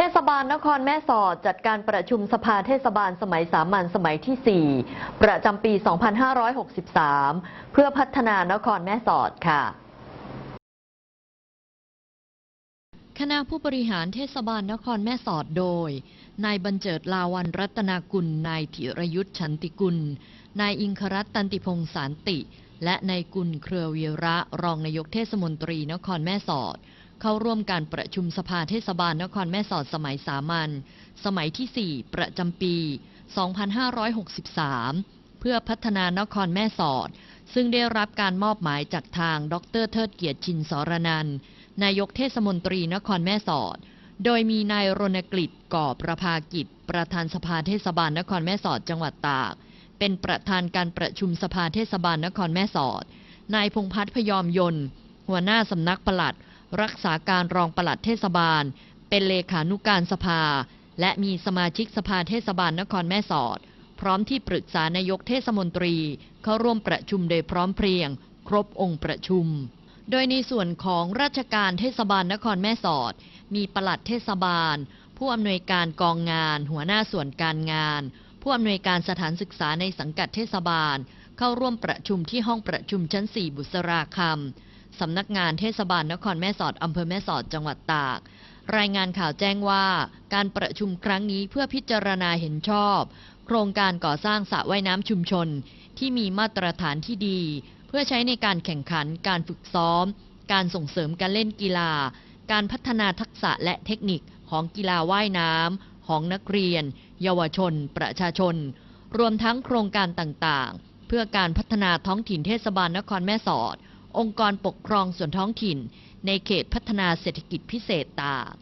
เทศบาลนครแม่สอดจัดการประชุมสภาเทศบาลสมัยสามัญสมัยที่ 4 ประจำปี 2563 เพื่อพัฒนานครแม่สอดค่ะคณะผู้บริหารเทศบาลนครแม่สอดโดย นายบัญเจิดลาวันรัตนากุล นายธิรยุทธฉันติกุล นายอิงครัตน์ตันติพงษ์สารติ และนายกุลเครือวีระรองนายกเทศมนตรีนครแม่สอด เข้าร่วมการประชุมสภาเทศบาลนครแม่สอดสมัยสามัญสมัยที่ 4 ประจำปี 2563 เพื่อพัฒนานครแม่สอด ซึ่งได้รับการมอบหมายจากทางดรเทิดเกียรติชินสรนันนายกเทศมนตรีนครแม่สอด โดยมีนายรณกฤษก่อประภากิจ ประธานสภาเทศบาลนครแม่สอดจังหวัดตาก เป็นประธานการประชุมสภาเทศบาลนครแม่สอด นายพงพัฒน์พยอมยนต์ หัวหน้าสำนักปลัด รักษาการรองปลัดเทศบาล เป็นเลขานุการสภา และมีสมาชิกสภาเทศบาลนครแม่สอด พร้อมที่ปรึกษานายกเทศมนตรี เข้าร่วมประชุมโดยพร้อมเพรียง ครบองค์ประชุม โดยในส่วนของราชการเทศบาลนครแม่สอด มีปลัดเทศบาล ผู้อำนวยการกองงาน หัวหน้าส่วนการงาน ผู้อำนวยการสถานศึกษาในสังกัดเทศบาล เข้าร่วมประชุมที่ห้องประชุมชั้น 4 บุษราคำ สำนักงานเทศบาลนครแม่สอดอำเภอแม่สอดจังหวัดตาก รายงานข่าวแจ้งว่า การประชุมครั้งนี้เพื่อพิจารณาเห็นชอบ โครงการก่อสร้างสระว่ายน้ำชุมชน ที่มีมาตรฐานที่ดี เพื่อใช้ในการแข่งขัน การฝึกซ้อม การส่งเสริมการเล่นกีฬา การพัฒนาทักษะและเทคนิคของกีฬาว่ายน้ำของนักเรียน เยาวชน ประชาชน รวมทั้งโครงการต่างๆ เพื่อการพัฒนาท้องถิ่นเทศบาลนครแม่สอด องค์กรปกครองส่วนท้องถิ่น ในเขตพัฒนาเศรษฐกิจพิเศษตาก